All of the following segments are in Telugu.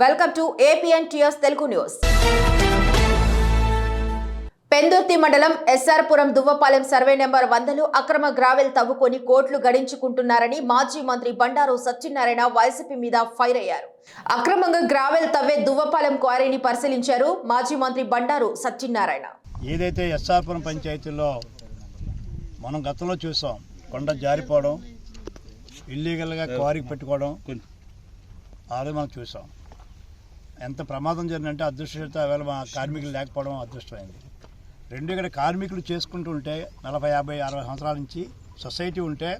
Welcome to APN TS Telugu news Pendurthi మండలం ఎస్ఆర్పురం దువ్వపాలెం సర్వే నెంబర్ వందలు అక్రమ గ్రావెల్ తవ్వుకొని కోట్లు గడించుకుంటున్నారని మాజీ మంత్రి బండారు సత్యనారాయణ వైసీపీ మీద ఫైర్ అయ్యారు. అక్రమంగా గ్రావెల్ తవ్వే దువ్వపాలెం క్వారీని పరిశీలించారు మాజీ మంత్రి బండారు సత్యనారాయణ. ఏదైతే ఎస్ఆర్పురం పంచాయతీలో మనం గతంలో చూసాం కొండ జారిపోవడం ఇల్లీగల్గా క్వారీకి పెట్టుకోవడం ఆల్రెడీ మనం చూసాం. ఎంత ప్రమాదం జరిగిందంటే అదృష్టత వేళ మా కార్మికులు లేకపోవడం అదృష్టమైంది. రెండు ఇక్కడ కార్మికులు చేసుకుంటూ ఉంటే నలభై యాభై అరవై సంవత్సరాల నుంచి సొసైటీ ఉంటే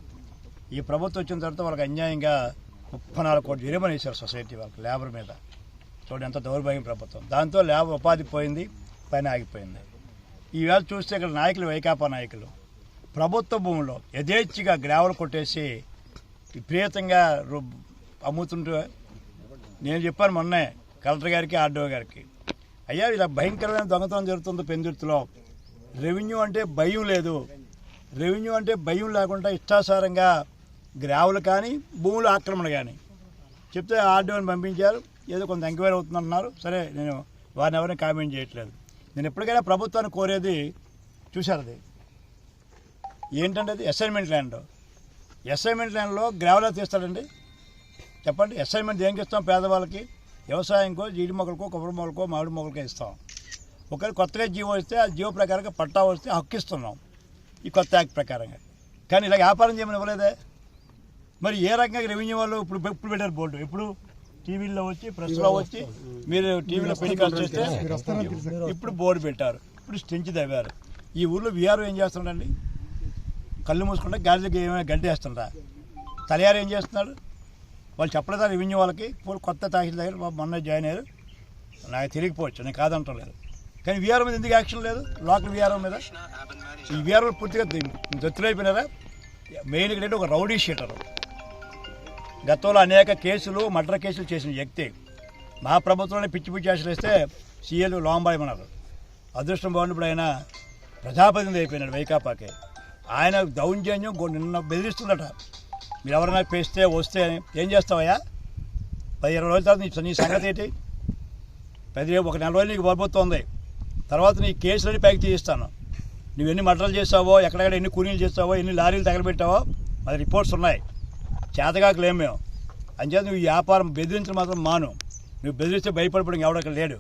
ఈ ప్రభుత్వం వచ్చిన తర్వాత వాళ్ళకి అన్యాయంగా ముప్పై నాలుగు కోట్లు జరిమానా వేశారు సొసైటీ వాళ్ళకి లేబర్ మీద. చూడండి ఎంత దౌర్భాగ్యం ప్రభుత్వం. దాంతో లేబర్ ఉపాధి పోయింది పైన ఆగిపోయింది. ఈవేళ చూస్తే ఇక్కడ నాయకులు వైకాపా నాయకులు ప్రభుత్వ భూములో యథేచ్ఛగా గ్రావెల్ కొట్టేసి విపరీతంగా రు- అమ్ముతుంటే నేను చెప్పాను మొన్నే కలెక్టర్ గారికి ఆర్డీఓ గారికి. అయ్యా ఇలా భయంకరమైన దొంగతనం జరుగుతుంది పెందుర్తిలో. రెవెన్యూ అంటే భయం లేదు. రెవెన్యూ అంటే భయం లేకుండా ఇష్టాసారంగా గ్రావులు కానీ భూముల ఆక్రమణ కానీ. చెప్తే ఆర్డీఓని పంపించారు. ఏదో కొంత ఎంక్వైరీ అవుతుందంటున్నారు. సరే నేను వారిని ఎవరిని కామెంట్ చేయట్లేదు. నేను ఎప్పటికైనా ప్రభుత్వాన్ని కోరేది చూశారు అది. ఏంటంటే అది అసైన్మెంట్ ల్యాండ్ అసైన్మెంట్ ల్యాండ్లో గ్రావెలా తీస్తాడండి చెప్పండి. అసైన్మెంట్ దేనికి ఇస్తాం పేదవాళ్ళకి? వ్యవసాయంకో జీడి మొక్కలకో కొబ్బరి మొక్కలకో మామిడి మొక్కలకో ఇస్తాం. ఒకవేళ కొత్తగా జీవో ఇస్తే ఆ జీవో ప్రకారంగా పట్టా వస్తే హక్కు ఇస్తున్నాం ఈ కొత్త యాక్ట్ ప్రకారంగా. కానీ ఇలా వ్యాపారం చేయమని ఇవ్వలేదే. మరి ఏ రకంగా రెవెన్యూ వాళ్ళు ఇప్పుడు ఇప్పుడు పెట్టారు బోర్డు? ఇప్పుడు టీవీలో వచ్చి ప్రెస్లో వచ్చి మీరు టీవీలో టెలికాస్ట్ చేస్తే ఇప్పుడు బోర్డు పెట్టారు. ఇప్పుడు స్టెంచ్ తవ్వారు. ఈ ఊర్లో విఆర్ఓ ఏం చేస్తున్నాడండి? కళ్ళు మూసుకుంటే గాలికి ఏమైనా గడ్డి వేస్తుంటా తలియారు ఏం చేస్తున్నాడు వాళ్ళు చెప్పలేదా రెవెన్యూ వాళ్ళకి. కొత్త తహసీల్ దగ్గర మొన్న జాయిన్ అయ్యారు. నాకు తెలియకపోవచ్చు నేను కాదంటలేదు. కానీ విఆర్ఓ మీద ఎందుకు యాక్షన్ లేదు? లోకల్ విఆర్ఓ మీద. ఈ విఆర్ఓ పూర్తిగా దత్తులైపోయినారా? మెయిన్ ఇక్కడ ఒక రౌడీ షీటర్. గతంలో అనేక కేసులు మర్డర్ కేసులు చేసిన వ్యక్తి. మా ప్రభుత్వంలోనే పిచ్చి పిచ్చి కేసులు వేస్తే సీఎల్ లోంబాయమన్నారు అదృష్టం బాగున్నప్పుడు ఆయన ప్రజాప్రతినిధి అయిపోయినాడు వైకాపాకి. ఆయన దౌర్జన్యం నిన్న బెదిరిస్తుందట. మీరు ఎవరైనా పేస్తే వస్తే ఏం చేస్తావయ్యా? పది ఇరవై రోజుల తర్వాత నీ సంగతి ఏంటి? పది ఒక నెల రోజులు నీకు పడిపోతుంది తర్వాత నీ కేసులని ప్యాక్ తీయిస్తాను నువ్వు ఎన్ని మర్డర్లు చేస్తావో ఎక్కడెక్కడ ఎన్ని కూలీలు చేసావో ఎన్ని లారీలు తగలబెట్టావో అది రిపోర్ట్స్ ఉన్నాయి. చేతగాకు లేము మేము. అంచేత నువ్వు వ్యాపారం బెదిరించడం మాత్రం మాను. నువ్వు బెదిరిస్తే భయపడిపోవడం ఎవడక్కడ లేడు.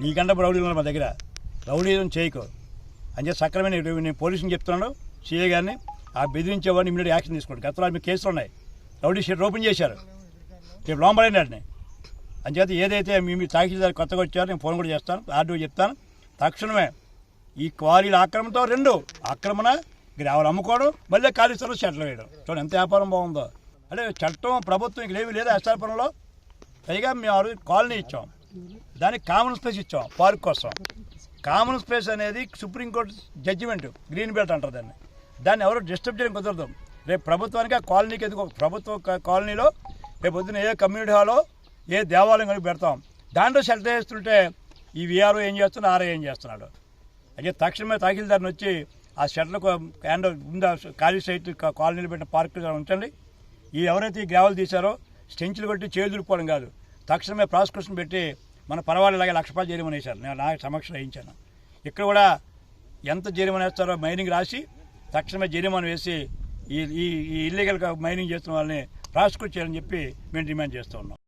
నీకంటే రౌడీలు ఉన్నారు మా దగ్గర. రౌడీజం చేయకు. అంచేత సక్రమైన నేను- నేను పోలీసుని చెప్తున్నాను సీఏ గారిని. ఆ బెదిరించేవాడిని ఇమీడియట్ యాక్షన్ తీసుకోండి. గతంలో మీకు కేసులు ఉన్నాయి. రౌడీ షీట్ ఓపెన్ చేశారు. రేపు లోంబడైనాడిని అంచేత ఏదైతే మీ మీ తహసీల్దార్ కొత్తగా వచ్చారో నేను ఫోన్ కూడా చేస్తాను. ఆర్డీ చెప్తాను. తక్షణమే ఈ క్వారీల ఆక్రమణతో రెండు ఆక్రమణ గ్రావలు అమ్ముకోవడం మళ్ళీ ఖాళీ స్థలం వేయడం. చూడండి ఎంత వ్యాపారం బాగుందో. అంటే చట్టం ప్రభుత్వం ఇక్కడ ఏమీ లేదా ఎస్ఆర్పురంలో పైగా మేము ఆ రోజు కాలనీ ఇచ్చాం. దానికి కామన్ స్పేస్ ఇచ్చాం పార్క్ కోసం. కామన్ స్పేస్ అనేది supreme court judgement green belt అంటారు దాన్ని. దాన్ని ఎవరు డిస్టర్బ్ చేయడం కుదరదు. రేపు ప్రభుత్వానికి ఆ కాలనీకి ఎందుకు ప్రభుత్వ కాలనీలో రేపు పొద్దున ఏ కమ్యూనిటీ హాలో ఏ దేవాలయం కలిపి పెడతాం దాంట్లో షెల్టర్ చేస్తుంటే ఈ విఆర్ఓ ఏం చేస్తున్నాడు ఆర్ఐ ఏం చేస్తున్నాడు? అయితే తక్షణమే తహసీల్దార్ని వచ్చి ఆ షెడ్లకు హ్యాండ్ ఉందా ఖాళీ సైట్ కాలనీలు పెట్టిన పార్క్ ఉంచండి. ఈ ఎవరైతే ఈ గ్రావెల్ తీశారో స్టెంచ్లు కొట్టి చేతులు దులుపుకోవడం కాదు. తక్షణమే ప్రాసిక్యూషన్ పెట్టి మన పర్వాలేదు ఇలాగే లక్ష రూపాయలు జరిమానేశారు నేను నా సమక్షం వేయించాను. ఇక్కడ కూడా ఎంత జరిమానేస్తారో మైనింగ్ రాసి తక్షణమే జరిమానా వేసి ఈ ఈ ఇల్లీగల్గా మైనింగ్ చేస్తున్న వాళ్ళని ప్రాసిక్యూట్ చేయాలని చెప్పి మేము డిమాండ్ చేస్తూ ఉన్నాం.